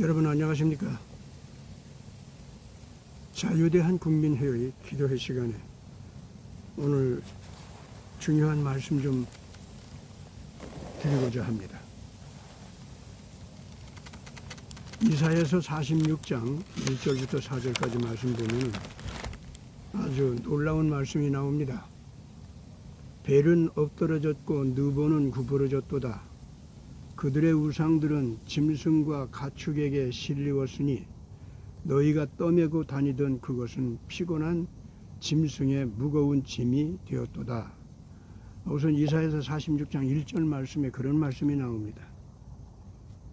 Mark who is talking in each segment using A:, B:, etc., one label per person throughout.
A: 여러분 안녕하십니까? 자유대한 국민회의 기도회 시간에 오늘 중요한 말씀 좀 드리고자 합니다. 이사에서 46장 1절부터 4절까지 말씀 보면 아주 놀라운 말씀이 나옵니다. 벨은 엎드러졌고 느보는 구부러졌도다. 그들의 우상들은 짐승과 가축에게 실리웠으니 너희가 떠매고 다니던 그것은 피곤한 짐승의 무거운 짐이 되었도다. 우선 이사에서 46장 1절 말씀에 그런 말씀이 나옵니다.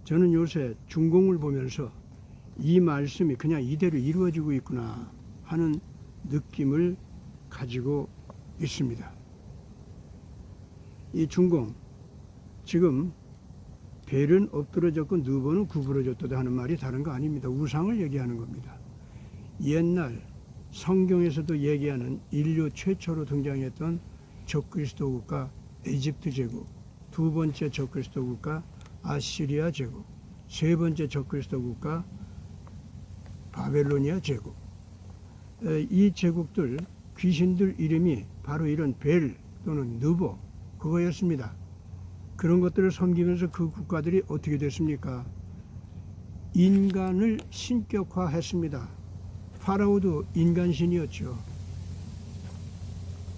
A: 저는 요새 중공을 보면서 이 말씀이 그냥 이대로 이루어지고 있구나 하는 느낌을 가지고 있습니다. 이 중공 지금 벨은 엎드러졌고 누보는 구부러졌다 하는 말이 다른 거 아닙니다. 우상을 얘기하는 겁니다. 옛날 성경에서도 얘기하는 인류 최초로 등장했던 적그리스도 국가 에집트 제국, 두 번째 적그리스도 국가 아시리아 제국, 세 번째 적그리스도 국가 바벨로니아 제국. 이 제국들 귀신들 이름이 바로 이런 벨 또는 느보 그거였습니다. 그런 것들을 섬기면서 그 국가들이 어떻게 됐습니까? 인간을 신격화했습니다. 파라오도 인간신이었죠.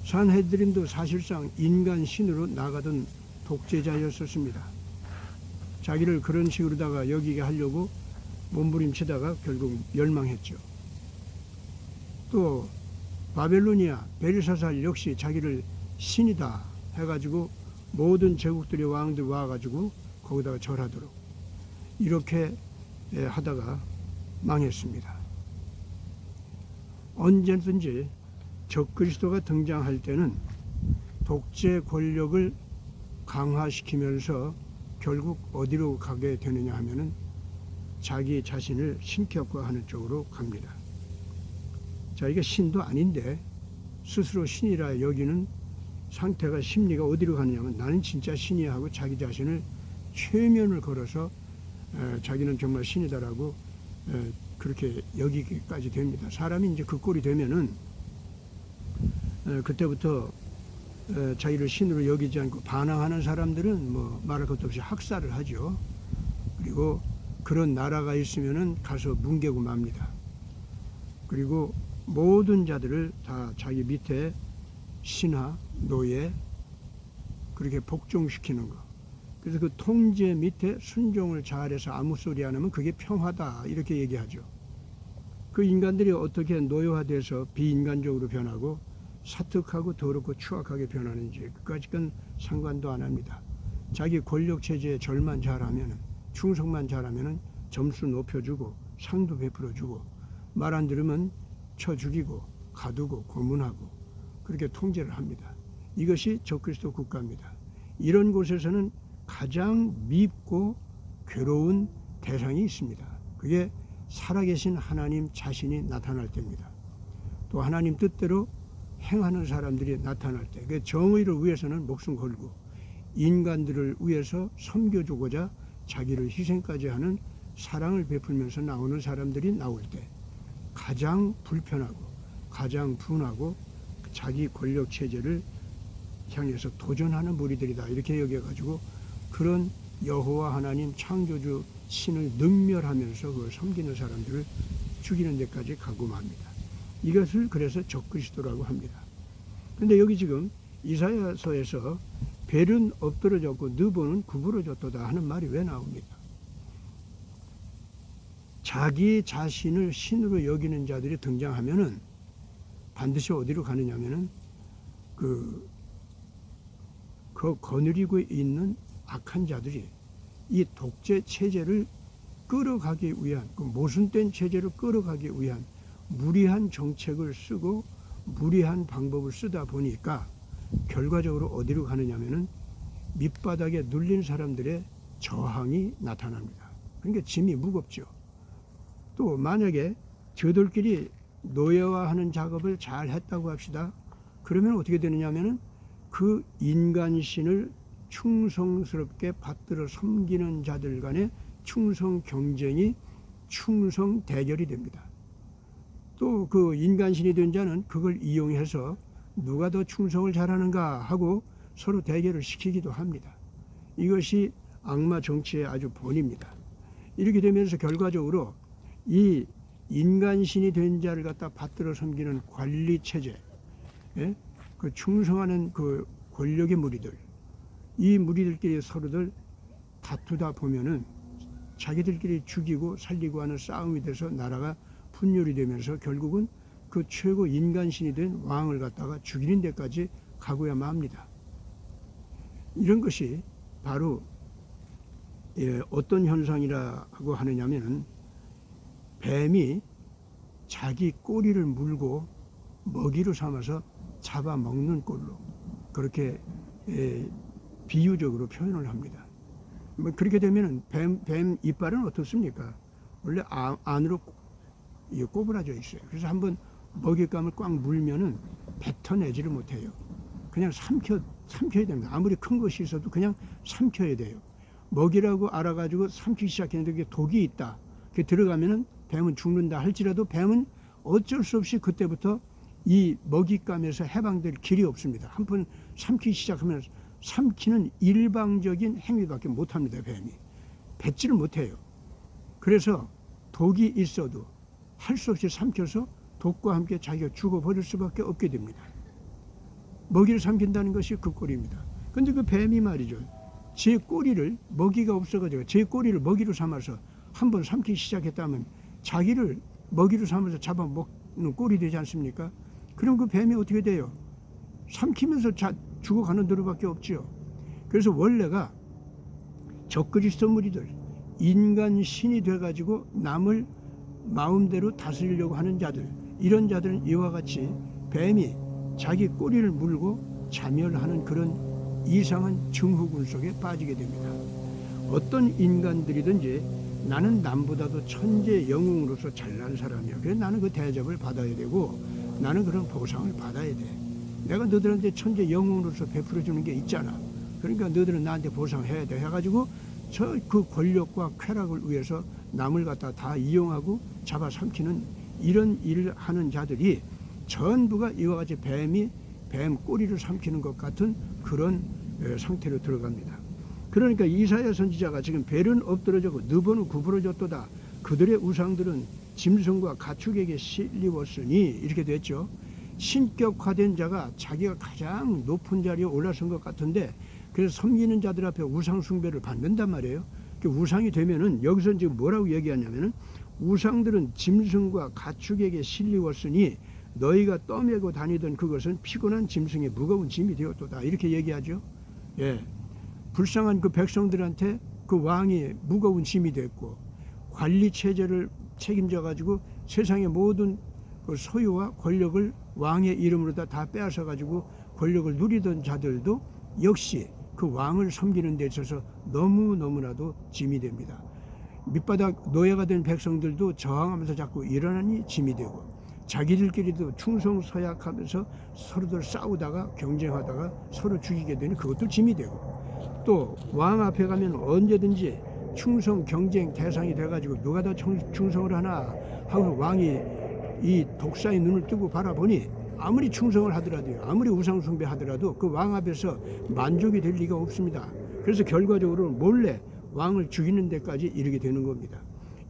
A: 산헤드림도 사실상 인간신으로 나가던 독재자였었습니다. 자기를 그런 식으로다가 여기게 하려고 몸부림치다가 결국 멸망했죠. 또 바벨로니아 벨사살 역시 자기를 신이다 해가지고 모든 제국들의 왕들 와가지고 거기다가 절하도록 이렇게 예, 하다가 망했습니다. 언제든지 적그리스도가 등장할 때는 독재 권력을 강화시키면서 결국 어디로 가게 되느냐 하면은 자기 자신을 신격화하는 쪽으로 갑니다. 자, 이게 신도 아닌데 스스로 신이라 여기는 상태가 심리가 어디로 가느냐면 나는 진짜 신이야 하고 자기 자신을 최면을 걸어서 에, 자기는 정말 신이다라고 에, 그렇게 여기기까지 됩니다. 사람이 이제 그 꼴이 되면은 에, 그때부터 에, 자기를 신으로 여기지 않고 반항하는 사람들은 뭐 말할 것도 없이 학살을 하죠. 그리고 그런 나라가 있으면은 가서 뭉개고 맙니다. 그리고 모든 자들을 다 자기 밑에 신하, 노예 그렇게 복종시키는 거. 그래서 그 통제 밑에 순종을 잘해서 아무 소리 안 하면 그게 평화다 이렇게 얘기하죠. 그 인간들이 어떻게 노예화돼서 비인간적으로 변하고 사특하고 더럽고 추악하게 변하는지 그까지건 상관도 안 합니다. 자기 권력 체제에 절만 잘하면 충성만 잘하면 점수 높여주고 상도 베풀어주고 말 안 들으면 쳐 죽이고 가두고 고문하고 그렇게 통제를 합니다. 이것이 적그리스도 국가입니다. 이런 곳에서는 가장 밉고 괴로운 대상이 있습니다. 그게 살아계신 하나님 자신이 나타날 때입니다. 또 하나님 뜻대로 행하는 사람들이 나타날 때, 그 정의를 위해서는 목숨 걸고 인간들을 위해서 섬겨주고자 자기를 희생까지 하는 사랑을 베풀면서 나오는 사람들이 나올 때 가장 불편하고 가장 분하고 자기 권력 체제를 향해서 도전하는 무리들이다 이렇게 여겨가지고 그런 여호와 하나님 창조주 신을 능멸하면서 그걸 섬기는 사람들을 죽이는 데까지 가고 맙니다. 이것을 그래서 적그리스도라고 합니다. 그런데 여기 지금 이사야서에서 벨은 엎드러졌고 느보는 구부러졌도다 하는 말이 왜 나옵니까? 자기 자신을 신으로 여기는 자들이 등장하면은 반드시 어디로 가느냐면은 그, 그 거느리고 있는 악한 자들이 이 독재 체제를 끌어가기 위한 그 모순된 체제를 끌어가기 위한 무리한 정책을 쓰고 무리한 방법을 쓰다 보니까 결과적으로 어디로 가느냐면은 밑바닥에 눌린 사람들의 저항이 나타납니다. 그러니까 짐이 무겁죠. 또 만약에 저들끼리 노예화하는 작업을 잘 했다고 합시다. 그러면 어떻게 되느냐면은 그 인간신을 충성스럽게 받들어 섬기는 자들 간의 충성 경쟁이 충성 대결이 됩니다. 또 그 인간신이 된 자는 그걸 이용해서 누가 더 충성을 잘하는가 하고 서로 대결을 시키기도 합니다. 이것이 악마 정치의 아주 본입니다. 이렇게 되면서 결과적으로 이 인간신이 된 자를 갖다 받들어 섬기는 관리 체제, 예? 그 충성하는 그 권력의 무리들, 이 무리들끼리 서로들 다투다 보면은 자기들끼리 죽이고 살리고 하는 싸움이 돼서 나라가 분열이 되면서 결국은 그 최고 인간신이 된 왕을 갖다가 죽이는 데까지 가고야만 합니다. 이런 것이 바로 예, 어떤 현상이라고 하느냐면은 뱀이 자기 꼬리를 물고 먹이로 삼아서 잡아먹는 꼴로 그렇게 예, 비유적으로 표현을 합니다. 뭐 그렇게 되면은 뱀, 뱀 이빨은 어떻습니까? 원래 아, 안으로 이 꼬부라져 있어요. 그래서 한번 먹잇감을 꽉 물면은 뱉어내지를 못해요. 그냥 삼켜 삼켜야 됩니다. 아무리 큰 것이 있어도 그냥 삼켜야 돼요. 먹이라고 알아가지고 삼키기 시작했는데 그게 독이 있다. 그게 들어가면은 뱀은 죽는다 할지라도 뱀은 어쩔 수 없이 그때부터 이 먹잇감에서 해방될 길이 없습니다. 한 번 삼키기 시작하면 삼키는 일방적인 행위밖에 못합니다. 뱀이 뱉지를 못해요. 그래서 독이 있어도 할 수 없이 삼켜서 독과 함께 자기가 죽어버릴 수밖에 없게 됩니다. 먹이를 삼킨다는 것이 그 꼴입니다. 근데 그 뱀이 말이죠. 제 꼬리를 먹이가 없어가지고 제 꼬리를 먹이로 삼아서 한번 삼키기 시작했다면 자기를 먹이로 삼아서 잡아먹는 꼴이 되지 않습니까? 그럼 그 뱀이 어떻게 돼요? 삼키면서 자, 죽어가는 도로밖에 없지요. 그래서 원래가 적그리스도 무리들 인간 신이 돼가지고 남을 마음대로 다스리려고 하는 자들 이런 자들은 이와 같이 뱀이 자기 꼬리를 물고 자멸하는 그런 이상한 증후군 속에 빠지게 됩니다. 어떤 인간들이든지 나는 남보다도 천재 영웅으로서 잘난 사람이야. 그래서 나는 그 대접을 받아야 되고 나는 그런 보상을 받아야 돼. 내가 너들한테 천재 영웅으로서 베풀어 주는 게 있잖아. 그러니까 너들은 나한테 보상해야 돼. 해가지고 저 그 권력과 쾌락을 위해서 남을 갖다 다 이용하고 잡아 삼키는 이런 일을 하는 자들이 전부가 이와 같이 뱀이 뱀 꼬리를 삼키는 것 같은 그런 에, 상태로 들어갑니다. 그러니까 이사야 선지자가 지금 벨은 엎드러졌고 느보는 구부러졌도다. 그들의 우상들은 짐승과 가축에게 실리웠으니 이렇게 됐죠. 신격화된 자가 자기가 가장 높은 자리에 올라선 것 같은데 그래서 섬기는 자들 앞에 우상 숭배를 받는단 말이에요. 그 우상이 되면은 여기서 지금 뭐라고 얘기하냐면은 우상들은 짐승과 가축에게 실리웠으니 너희가 떠매고 다니던 그것은 피곤한 짐승의 무거운 짐이 되었도다. 이렇게 얘기하죠. 예. 불쌍한 그 백성들한테 그 왕이 무거운 짐이 됐고 관리 체제를 책임져 가지고 세상의 모든 그 소유와 권력을 왕의 이름으로 다, 다 빼앗아 가지고 권력을 누리던 자들도 역시 그 왕을 섬기는 데 있어서 너무 너무나도 짐이 됩니다. 밑바닥 노예가 된 백성들도 저항하면서 자꾸 일어나니 짐이 되고 자기들끼리도 충성 서약하면서 서로들 싸우다가 경쟁하다가 서로 죽이게 되는 그것도 짐이 되고 또 왕 앞에 가면 언제든지 충성 경쟁 대상이 돼가지고 누가 더 충성을 하나 하고 왕이 이 독사의 눈을 뜨고 바라보니 아무리 충성을 하더라도요 아무리 우상 숭배 하더라도 그 왕 앞에서 만족이 될 리가 없습니다. 그래서 결과적으로 몰래 왕을 죽이는 데까지 이르게 되는 겁니다.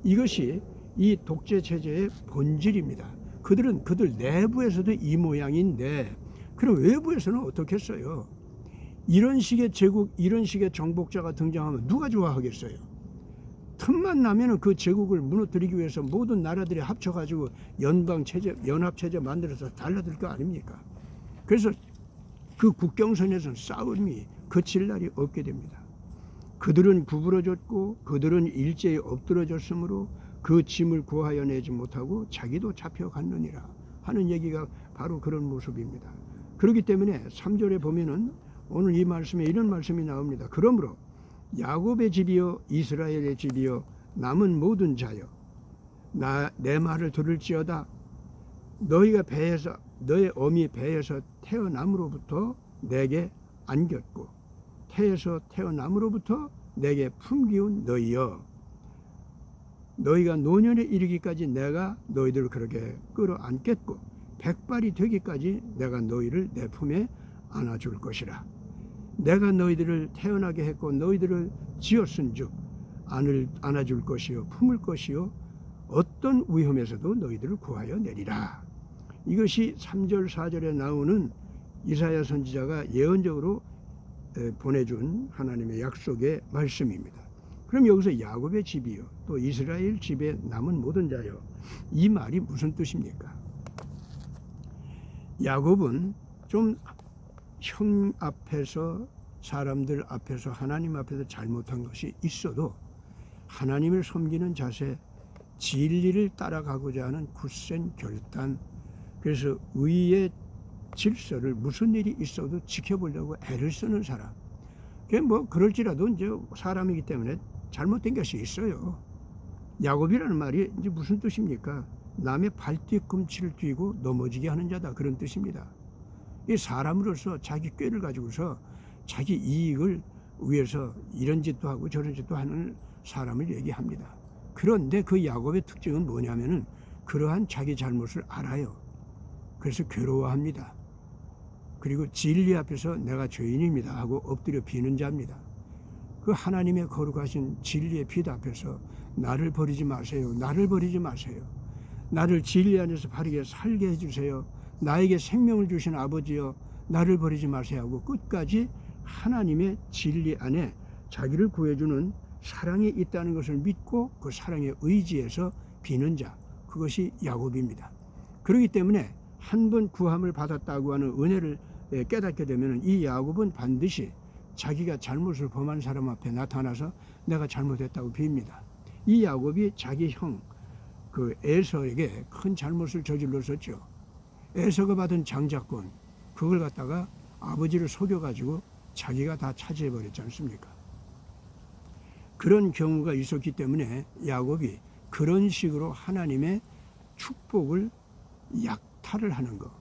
A: 이것이 이 독재 체제의 본질입니다. 그들은 그들 내부에서도 이 모양인데 그럼 외부에서는 어떻겠어요? 이런 식의 제국, 이런 식의 정복자가 등장하면 누가 좋아하겠어요? 틈만 나면은 그 제국을 무너뜨리기 위해서 모든 나라들이 합쳐가지고 연방 체제, 연합 체제 만들어서 달라들 거 아닙니까? 그래서 그 국경선에서는 싸움이 그칠 날이 없게 됩니다. 그들은 구부러졌고 그들은 일제히 엎드러졌으므로 그 짐을 구하여 내지 못하고 자기도 잡혀갔느니라 하는 얘기가 바로 그런 모습입니다. 그렇기 때문에 3절에 보면은 오늘 이 말씀에 이런 말씀이 나옵니다. 그러므로 야곱의 집이여 이스라엘의 집이여 남은 모든 자여 나 내 말을 들을지어다 너희가 배에서 너의 어미 배에서 태어남으로부터 내게 안겼고 태에서 태어남으로부터 내게 품기운 너희여 너희가 노년에 이르기까지 내가 너희들을 그렇게 끌어안겠고 백발이 되기까지 내가 너희를 내 품에 안아줄 것이라. 내가 너희들을 태어나게 했고 너희들을 지었은즉 안을 안아줄 것이요 품을 것이요 어떤 위험에서도 너희들을 구하여 내리라. 이것이 3절 4절에 나오는 이사야 선지자가 예언적으로 에, 보내준 하나님의 약속의 말씀입니다. 그럼 여기서 야곱의 집이요 또 이스라엘 집에 남은 모든 자요 이 말이 무슨 뜻입니까? 야곱은 좀 형 앞에서 사람들 앞에서 하나님 앞에서 잘못한 것이 있어도 하나님을 섬기는 자세 진리를 따라가고자 하는 굳센 결단 그래서 의의 질서를 무슨 일이 있어도 지켜보려고 애를 쓰는 사람. 그게 뭐 그럴지라도 이제 사람이기 때문에 잘못된 것이 있어요. 야곱이라는 말이 이제 무슨 뜻입니까? 남의 발뒤꿈치를 쥐고 넘어지게 하는 자다. 그런 뜻입니다 이 사람으로서 자기 꾀를 가지고서 자기 이익을 위해서 이런 짓도 하고 저런 짓도 하는 사람을 얘기합니다. 그런데 그 야곱의 특징은 뭐냐면은 그러한 자기 잘못을 알아요. 그래서 괴로워합니다. 그리고 진리 앞에서 내가 죄인입니다 하고 엎드려 비는 자입니다. 그 하나님의 거룩하신 진리의 빛 앞에서 나를 버리지 마세요. 나를 버리지 마세요. 나를 진리 안에서 바르게 살게 해주세요. 나에게 생명을 주신 아버지여 나를 버리지 마세요 하고 끝까지 하나님의 진리 안에 자기를 구해주는 사랑이 있다는 것을 믿고 그 사랑에 의지해서 비는 자 그것이 야곱입니다. 그렇기 때문에 한 번 구함을 받았다고 하는 은혜를 예, 깨닫게 되면 이 야곱은 반드시 자기가 잘못을 범한 사람 앞에 나타나서 내가 잘못했다고 빕니다. 이 야곱이 자기 형 그 에서에게 큰 잘못을 저질렀었죠. 에서가 받은 장자권 그걸 갖다가 아버지를 속여가지고 자기가 다 차지해 버렸지 않습니까? 그런 경우가 있었기 때문에 야곱이 그런 식으로 하나님의 축복을 약탈을 하는 것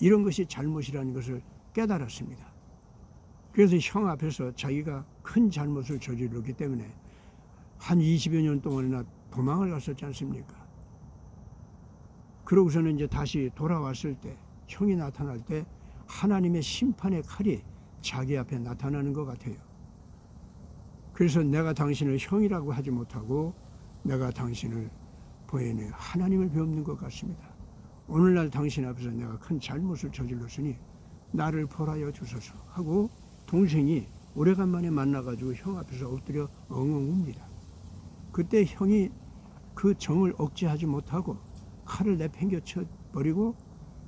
A: 이런 것이 잘못이라는 것을 깨달았습니다. 그래서 형 앞에서 자기가 큰 잘못을 저질렀기 때문에 한 20여 년 동안이나 도망을 갔었지 않습니까? 그러고서는 이제 다시 돌아왔을 때 형이 나타날 때 하나님의 심판의 칼이 자기 앞에 나타나는 것 같아요. 그래서 내가 당신을 형이라고 하지 못하고 내가 당신을 보이는 하나님을 배우는 것 같습니다. 오늘날 당신 앞에서 내가 큰 잘못을 저질렀으니 나를 벌하여 주소서 하고 동생이 오래간만에 만나가지고 형 앞에서 엎드려 엉엉 웁니다. 그때 형이 그 정을 억제하지 못하고 칼을 내팽겨 쳐 버리고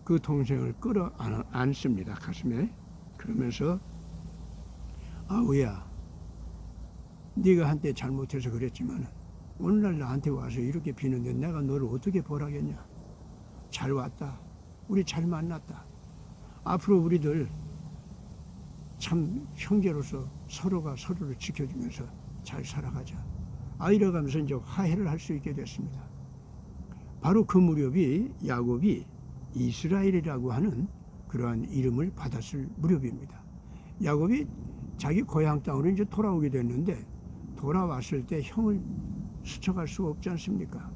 A: 그 동생을 끌어 안- 안습니다 가슴에. 그러면서 아우야 네가 한때 잘못해서 그랬지만 오늘날 나한테 와서 이렇게 비는데 내가 너를 어떻게 벌하겠냐? 잘 왔다. 우리 잘 만났다. 앞으로 우리들 참 형제로서 서로가 서로를 지켜주면서 잘 살아가자. 아 이러가면서 이제 화해를 할 수 있게 됐습니다 바로 그 무렵이 야곱이 이스라엘이라고 하는 그러한 이름을 받았을 무렵입니다. 야곱이 자기 고향 땅으로 이제 돌아오게 됐는데 돌아왔을 때 형을 스쳐갈 수가 없지 않습니까?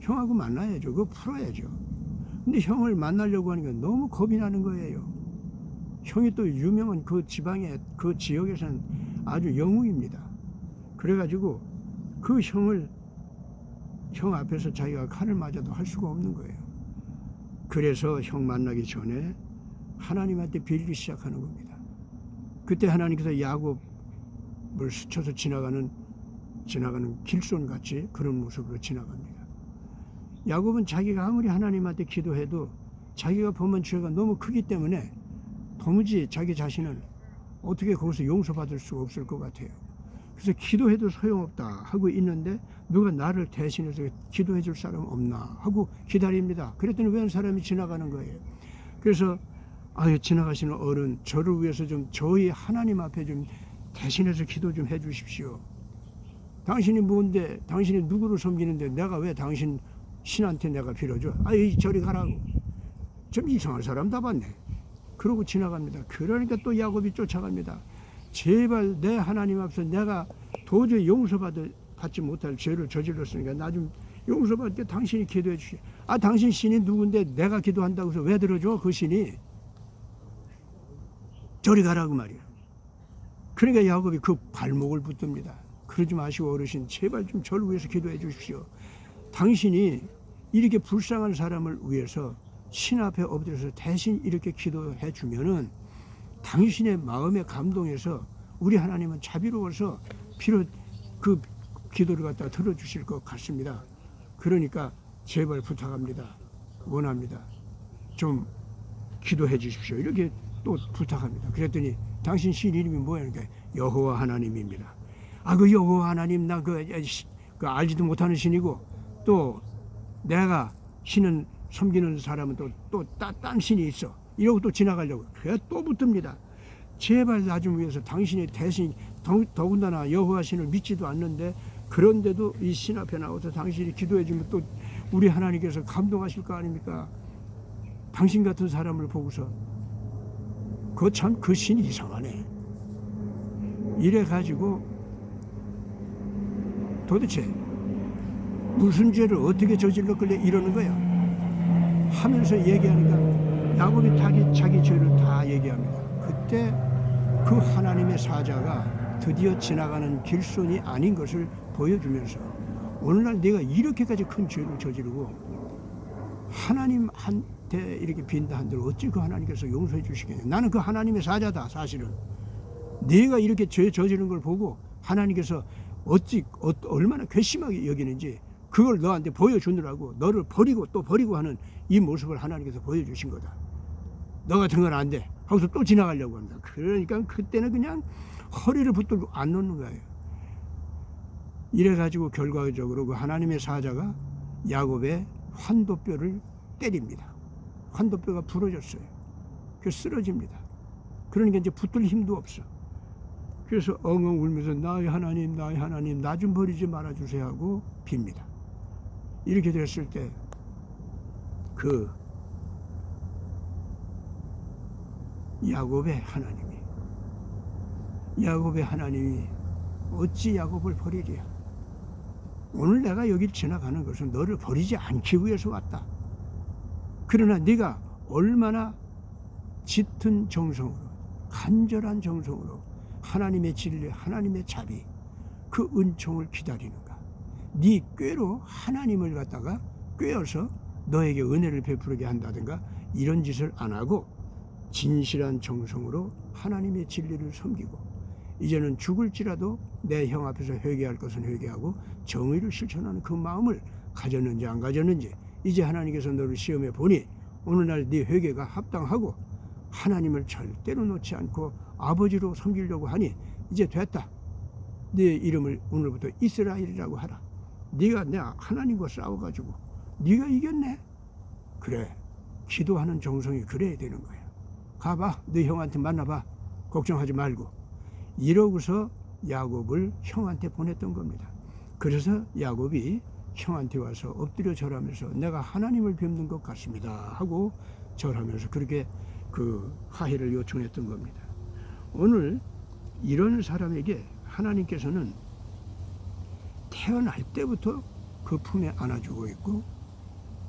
A: 형하고 만나야죠. 그거 풀어야죠. 근데 형을 만나려고 하니까 너무 겁이 나는 거예요. 형이 또 유명한 그 지방의 그 지역에서는 아주 영웅입니다. 그래가지고 그 형을 형 앞에서 자기가 칼을 맞아도 할 수가 없는 거예요. 그래서 형 만나기 전에 하나님한테 빌기 시작하는 겁니다. 그때 하나님께서 야곱을 스쳐서 지나가는 지나가는 길손 같이 그런 모습으로 지나갑니다. 야곱은 자기가 아무리 하나님한테 기도해도 자기가 범한 죄가 너무 크기 때문에 도무지 자기 자신은 어떻게 거기서 용서받을 수가 없을 것 같아요. 그래서 기도해도 소용없다 하고 있는데 누가 나를 대신해서 기도해 줄 사람 없나 하고 기다립니다. 그랬더니 웬 사람이 지나가는 거예요. 그래서 아유 지나가시는 어른 저를 위해서 좀 저희 하나님 앞에 좀 대신해서 기도 좀 해 주십시오. 당신이 뭔데 당신이 누구를 섬기는데 내가 왜 당신 신한테 내가 빌어줘? 아이 저리 가라고. 좀 이상한 사람 다 봤네. 그러고 지나갑니다. 그러니까 또 야곱이 쫓아갑니다. 제발 내 하나님 앞에서 내가 도저히 용서받을 받지 못할 죄를 저질렀으니까 나 좀 용서받게 당신이 기도해 주시. 아 당신 신이 누군데 내가 기도한다고 해서 왜 들어줘 그 신이? 저리 가라고 말이야. 그러니까 야곱이 그 발목을 붙듭니다. 그러지 마시고 어르신 제발 좀 저를 위해서 기도해 주십시오. 당신이 이렇게 불쌍한 사람을 위해서 신 앞에 엎드려서 대신 이렇게 기도해 주면은 당신의 마음에 감동해서 우리 하나님은 자비로워서 비록 그 기도를 갖다 들어주실 것 같습니다. 그러니까 제발 부탁합니다. 원합니다. 좀 기도해 주십시오. 이렇게 또 부탁합니다. 그랬더니 당신 신 이름이 뭐야? 그러니까 여호와 하나님입니다. 아 그 여호와 하나님 나그 그 알지도 못하는 신이고 또 내가 신은 섬기는 사람은 또또딴 신이 있어. 이러고 또 지나가려고 그래 또 붙듭니다. 제발 나 좀 위해서 당신이 대신 더, 더군다나 여호와 신을 믿지도 않는데 그런데도 이 신 앞에 나와서 당신이 기도해 주면 또 우리 하나님께서 감동하실 거 아닙니까? 당신 같은 사람을 보고서 그참그 신이 이상하네. 이래 가지고 도대체 무슨 죄를 어떻게 저질렀길래 이러는 거야? 하면서 얘기하니까 야곱이 자기, 자기 죄를 다 얘기합니다. 그때 그 하나님의 사자가 드디어 지나가는 길손이 아닌 것을 보여주면서 오늘날 내가 이렇게까지 큰 죄를 저지르고 하나님한테 이렇게 빈다 한들 어찌 그 하나님께서 용서해 주시겠냐 나는 그 하나님의 사자다 사실은 내가 이렇게 죄 저지른 걸 보고 하나님께서 어찌 어, 얼마나 괘씸하게 여기는지 그걸 너한테 보여주느라고 너를 버리고 또 버리고 하는 이 모습을 하나님께서 보여주신 거다. 너 같은 건 안 돼. 하고서 또 지나가려고 합니다. 그러니까 그때는 그냥 허리를 붙들고 안 놓는 거예요. 이래가지고 결과적으로 그 하나님의 사자가 야곱의 환도뼈를 때립니다. 환도뼈가 부러졌어요. 그 쓰러집니다. 그러니까 이제 붙들 힘도 없어. 그래서 엉엉 울면서 나의 하나님, 나의 하나님, 나 좀 버리지 말아 주세요 하고 빕니다. 이렇게 됐을 때그 야곱의 하나님이 야곱의 하나님이 어찌 야곱을 버리랴? 오늘 내가 여기 지나가는 것은 너를 버리지 않기 위해서 왔다. 그러나 네가 얼마나 짙은 정성으로 간절한 정성으로 하나님의 진리, 하나님의 자비, 그 은총을 기다리는가? 네 꾀로 하나님을 갖다가 꾀어서 너에게 은혜를 베푸게 한다든가 이런 짓을 안 하고 진실한 정성으로 하나님의 진리를 섬기고 이제는 죽을지라도 내 형 앞에서 회개할 것은 회개하고 정의를 실천하는 그 마음을 가졌는지 안 가졌는지 이제 하나님께서 너를 시험해 보니 오늘날 네 회개가 합당하고 하나님을 절대로 놓지 않고 아버지로 섬기려고 하니 이제 됐다. 네 이름을 오늘부터 이스라엘이라고 하라. 네가 내 하나님과 싸워가지고 네가 이겼네. 그래. 기도하는 정성이 그래야 되는 거야. 가봐. 네 형한테 만나봐. 걱정하지 말고. 이러고서 야곱을 형한테 보냈던 겁니다. 그래서 야곱이 형한테 와서 엎드려 절하면서 내가 하나님을 뵙는 것 같습니다 하고 절하면서 그렇게 그 화해를 요청했던 겁니다. 오늘 이런 사람에게 하나님께서는 태어날 때부터 그 품에 안아주고 있고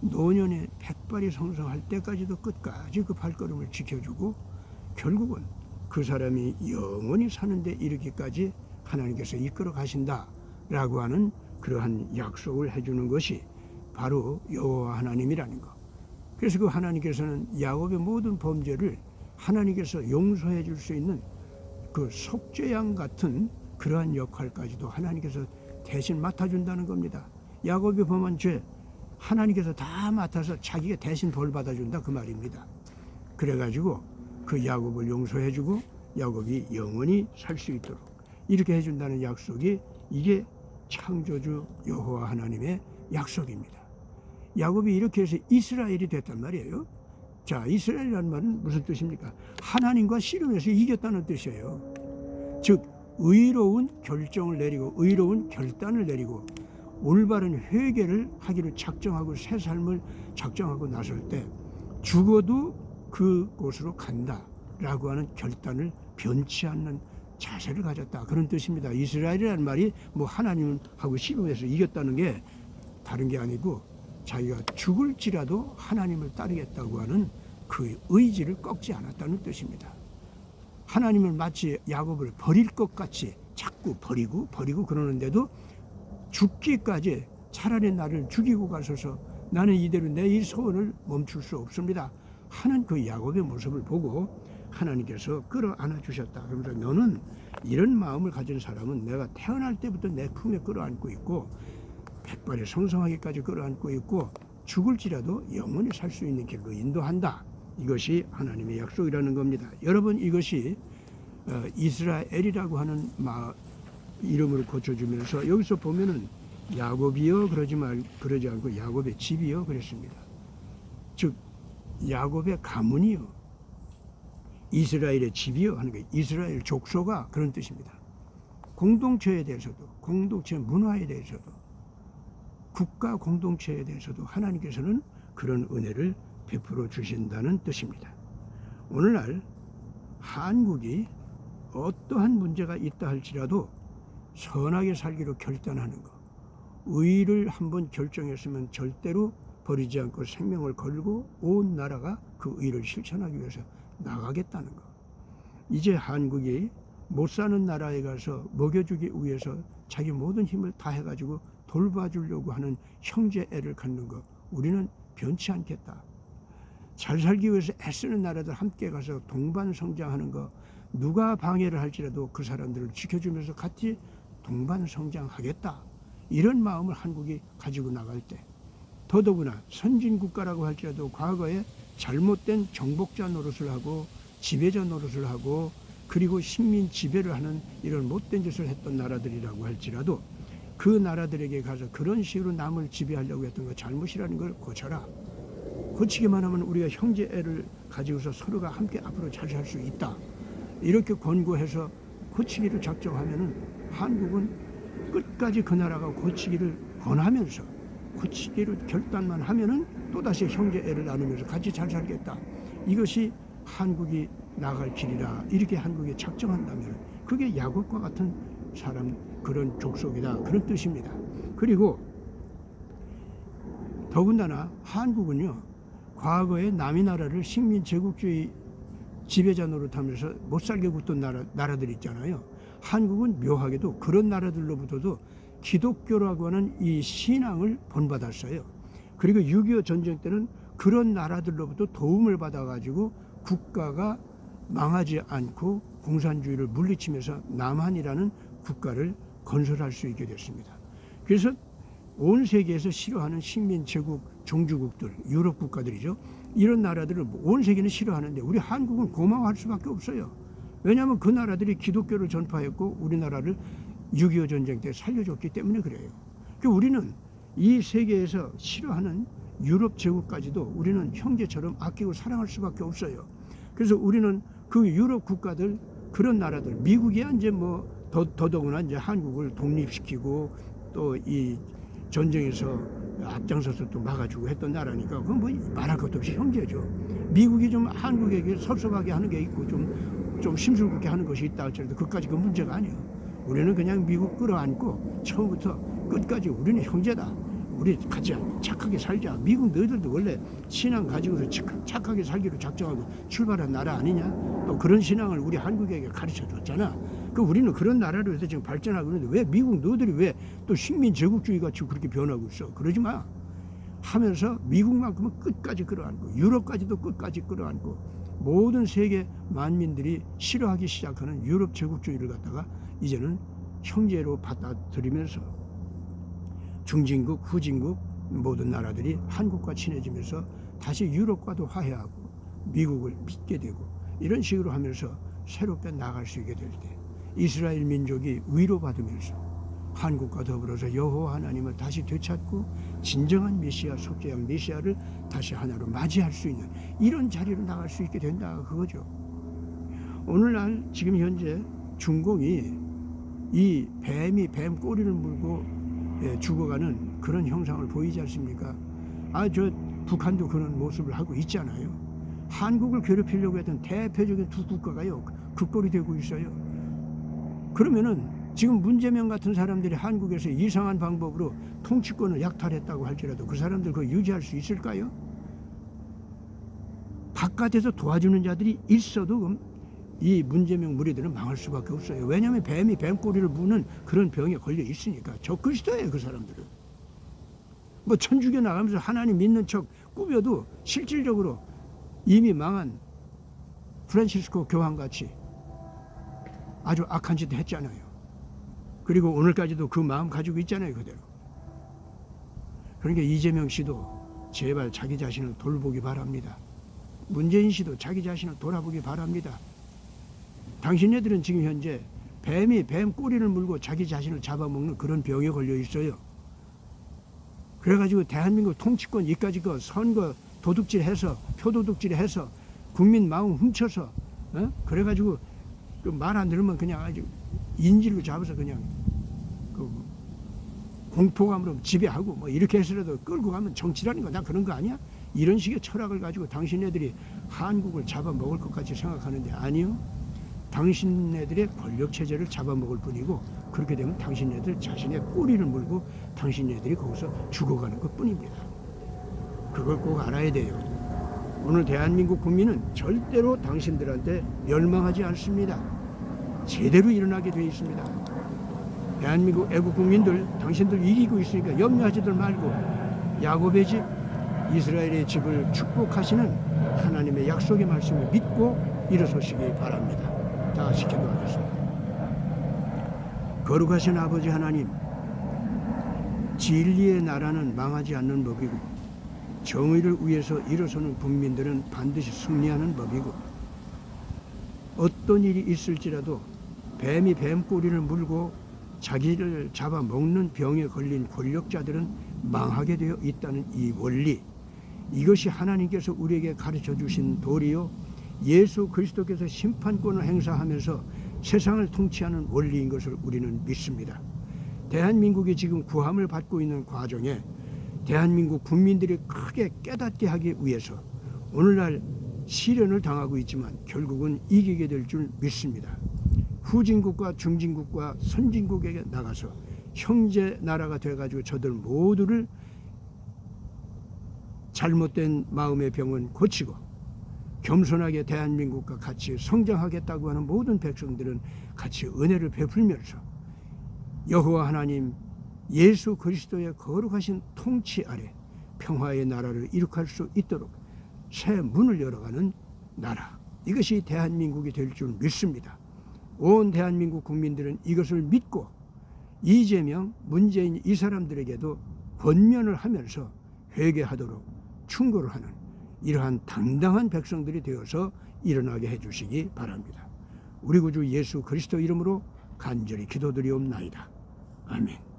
A: 노년의 백발이 성성할 때까지도 끝까지 그 발걸음을 지켜주고 결국은 그 사람이 영원히 사는데 이르기까지 하나님께서 이끌어 가신다라고 하는 그러한 약속을 해주는 것이 바로 여호와 하나님이라는 것. 그래서 그 하나님께서는 야곱의 모든 범죄를 하나님께서 용서해 줄 수 있는 그 속죄양 같은 그러한 역할까지도 하나님께서 대신 맡아준다는 겁니다. 야곱이 범한 죄 하나님께서 다 맡아서 자기가 대신 벌 받아준다 그 말입니다. 그래가지고 그 야곱을 용서해주고 야곱이 영원히 살 수 있도록 이렇게 해준다는 약속이 이게 창조주 여호와 하나님의 약속입니다. 야곱이 이렇게 해서 이스라엘이 됐단 말이에요. 자, 이스라엘이라는 말은 무슨 뜻입니까? 하나님과 씨름해서 이겼다는 뜻이에요. 즉, 의로운 결정을 내리고 의로운 결단을 내리고 올바른 회개를 하기로 작정하고 새 삶을 작정하고 나설 때 죽어도 그곳으로 간다라고 하는 결단을 변치 않는 자세를 가졌다 그런 뜻입니다. 이스라엘이라는 말이 뭐 하나님하고 씨름해서 이겼다는 게 다른 게 아니고 자기가 죽을지라도 하나님을 따르겠다고 하는 그 의지를 꺾지 않았다는 뜻입니다. 하나님을 마치 야곱을 버릴 것 같이 자꾸 버리고 버리고 그러는데도 죽기까지 차라리 나를 죽이고 가소서 나는 이대로 내 이 소원을 멈출 수 없습니다. 하는 그 야곱의 모습을 보고 하나님께서 끌어안아 주셨다. 그러면서 너는 이런 마음을 가진 사람은 내가 태어날 때부터 내 품에 끌어안고 있고 백발에 성성하기까지 끌어안고 있고 죽을지라도 영원히 살 수 있는 길로 인도한다. 이것이 하나님의 약속이라는 겁니다. 여러분 이것이 어, 이스라엘이라고 하는 마, 이름으로 고쳐주면서 여기서 보면은 야곱이여 그러지 말 그러지 않고 야곱의 집이여 그랬습니다. 즉 야곱의 가문이요 이스라엘의 집이요 하는 게 이스라엘 족소가 그런 뜻입니다. 공동체에 대해서도 공동체 문화에 대해서도 국가 공동체에 대해서도 하나님께서는 그런 은혜를 베풀어 주신다는 뜻입니다. 오늘날 한국이 어떠한 문제가 있다 할지라도 선하게 살기로 결단하는 것, 의를 한번 결정했으면 절대로 버리지 않고 생명을 걸고 온 나라가 그 의를 실천하기 위해서 나가겠다는 것. 이제 한국이 못 사는 나라에 가서 먹여주기 위해서 자기 모든 힘을 다해가지고 돌봐주려고 하는 형제애를 갖는 것, 우리는 변치 않겠다. 잘 살기 위해서 애쓰는 나라들 함께 가서 동반 성장하는 거 누가 방해를 할지라도 그 사람들을 지켜주면서 같이 동반 성장하겠다 이런 마음을 한국이 가지고 나갈 때 더더구나 선진 국가라고 할지라도 과거에 잘못된 정복자 노릇을 하고 지배자 노릇을 하고 그리고 식민 지배를 하는 이런 못된 짓을 했던 나라들이라고 할지라도 그 나라들에게 가서 그런 식으로 남을 지배하려고 했던 거 잘못이라는 걸 고쳐라. 고치기만 하면 우리가 형제애를 가지고서 서로가 함께 앞으로 잘 살 수 있다. 이렇게 권고해서 고치기를 작정하면은 한국은 끝까지 그 나라가 고치기를 권하면서 고치기를 결단만 하면은 또다시 형제 애를 나누면서 같이 잘 살겠다. 이것이 한국이 나갈 길이라 이렇게 한국이 작정한다면 그게 야곱과 같은 사람 그런 족속이다 그런 뜻입니다. 그리고 더군다나 한국은요 과거에 남의 나라를 식민 제국주의 지배자 노릇하면서 못 살게 굴던 나라, 나라들 있잖아요. 한국은 묘하게도 그런 나라들로부터도 기독교라고 하는 이 신앙을 본받았어요. 그리고 6.25 전쟁 때는 그런 나라들로부터 도움을 받아가지고 국가가 망하지 않고 공산주의를 물리치면서 남한이라는 국가를 건설할 수 있게 됐습니다. 그래서 온 세계에서 싫어하는 식민 제국 종주국들 유럽 국가들이죠. 이런 나라들을 온 세계는 싫어하는데 우리 한국은 고마워할 수밖에 없어요. 왜냐하면 그 나라들이 기독교를 전파했고 우리나라를 6.25 전쟁 때 살려줬기 때문에 그래요. 그 우리는 이 세계에서 싫어하는 유럽 제국까지도 우리는 형제처럼 아끼고 사랑할 수밖에 없어요. 그래서 우리는 그 유럽 국가들 그런 나라들 미국이야 이제 뭐 더, 더더구나 이제 한국을 독립시키고 또 이 전쟁에서 앞장서서 또 막아주고 했던 나라니까 그건 뭐 말할 것도 없이 형제죠. 미국이 좀 한국에게 섭섭하게 하는 게 있고 좀, 좀 심술궂게 하는 것이 있다 할지라도 그까지 그 문제가 아니에요. 우리는 그냥 미국 끌어안고 처음부터 끝까지 우리는 형제다. 우리 같이 착하게 살자. 미국 너희들도 원래 신앙 가지고서 착- 착하게 살기로 작정하고 출발한 나라 아니냐? 또 그런 신앙을 우리 한국에게 가르쳐 줬잖아. 그 우리는 그런 나라로 해서 지금 발전하고 있는데 왜 미국 너희들이 왜 또 식민 제국주의 같이 그렇게 변하고 있어? 그러지 마. 하면서 미국만큼은 끝까지 끌어안고 유럽까지도 끝까지 끌어안고 모든 세계 만민들이 싫어하기 시작하는 유럽 제국주의를 갖다가 이제는 형제로 받아들이면서 중진국, 후진국 모든 나라들이 한국과 친해지면서 다시 유럽과도 화해하고 미국을 믿게 되고 이런 식으로 하면서 새롭게 나갈 수 있게 될 때 이스라엘 민족이 위로받으면서 한국과 더불어서 여호와 하나님을 다시 되찾고 진정한 메시아 속죄양 메시아를 다시 하나로 맞이할 수 있는 이런 자리로 나갈 수 있게 된다 그거죠. 오늘날 지금 현재 중공이 이 뱀이 뱀 꼬리를 물고 예, 죽어가는 그런 형상을 보이지 않습니까? 아 저 북한도 그런 모습을 하고 있잖아요. 한국을 괴롭히려고 했던 대표적인 두 국가가요 그 꼴이 되고 있어요. 그러면은 지금 문재명 같은 사람들이 한국에서 이상한 방법으로 통치권을 약탈했다고 할지라도 그 사람들 그거 유지할 수 있을까요? 바깥에서 도와주는 자들이 있어도 이 문재명 무리들은 망할 수밖에 없어요. 왜냐하면 뱀이 뱀꼬리를 무는 그런 병에 걸려 있으니까 적그리스도예요 그 사람들은. 뭐 천주교 나가면서 하나님 믿는 척 꾸며도 실질적으로 이미 망한 프란시스코 교황 같이 아주 악한 짓 했잖아요. 그리고 오늘까지도 그 마음 가지고 있잖아요 그대로. 그러니까 이재명 씨도 제발 자기 자신을 돌보기 바랍니다. 문재인 씨도 자기 자신을 돌아보기 바랍니다. 당신네들은 지금 현재 뱀이 뱀 꼬리를 물고 자기 자신을 잡아먹는 그런 병에 걸려 있어요. 그래가지고 대한민국 통치권 이까지 거 선거 도둑질해서 표도둑질해서 국민 마음 훔쳐서 어? 그래가지고 그말안 들으면 그냥 아주 인질로 잡아서 그냥 그 공포감으로 지배하고 뭐 이렇게 해서라도 끌고 가면 정치라는 거다 그런 거 아니야? 이런 식의 철학을 가지고 당신네들이 한국을 잡아먹을 것 같이 생각하는데 아니요. 당신네들의 권력 체제를 잡아먹을 뿐이고 그렇게 되면 당신네들 자신의 꼬리를 물고 당신네들이 거기서 죽어가는 것 뿐입니다. 그걸 꼭 알아야 돼요. 오늘 대한민국 국민은 절대로 당신들한테 멸망하지 않습니다. 제대로 일어나게 되어 있습니다. 대한민국 애국 국민들 당신들 이기고 있으니까 염려하지들 말고 야곱의 집 이스라엘의 집을 축복하시는 하나님의 약속의 말씀을 믿고 일어서시기 바랍니다. 다 같이 기도하겠습니다. 거룩하신 아버지 하나님, 진리의 나라는 망하지 않는 법이고 정의를 위해서 일어서는 국민들은 반드시 승리하는 법이고 어떤 일이 있을지라도 뱀이 뱀꼬리를 물고 자기를 잡아먹는 병에 걸린 권력자들은 망하게 되어 있다는 이 원리 이것이 하나님께서 우리에게 가르쳐 주신 도리요 예수 그리스도께서 심판권을 행사하면서 세상을 통치하는 원리인 것을 우리는 믿습니다. 대한민국이 지금 구함을 받고 있는 과정에 대한민국 국민들이 크게 깨닫게 하기 위해서 오늘날 시련을 당하고 있지만 결국은 이기게 될 줄 믿습니다. 후진국과 중진국과 선진국에게 나가서 형제 나라가 돼가지고 저들 모두를 잘못된 마음의 병은 고치고 겸손하게 대한민국과 같이 성장하겠다고 하는 모든 백성들은 같이 은혜를 베풀면서 여호와 하나님 예수 그리스도의 거룩하신 통치 아래 평화의 나라를 이룩할 수 있도록 새 문을 열어가는 나라 이것이 대한민국이 될 줄 믿습니다. 온 대한민국 국민들은 이것을 믿고 이재명, 문재인 이 사람들에게도 권면을 하면서 회개하도록 충고를 하는 이러한 당당한 백성들이 되어서 일어나게 해주시기 바랍니다. 우리 구주 예수 그리스도 이름으로 간절히 기도드리옵나이다. 아멘.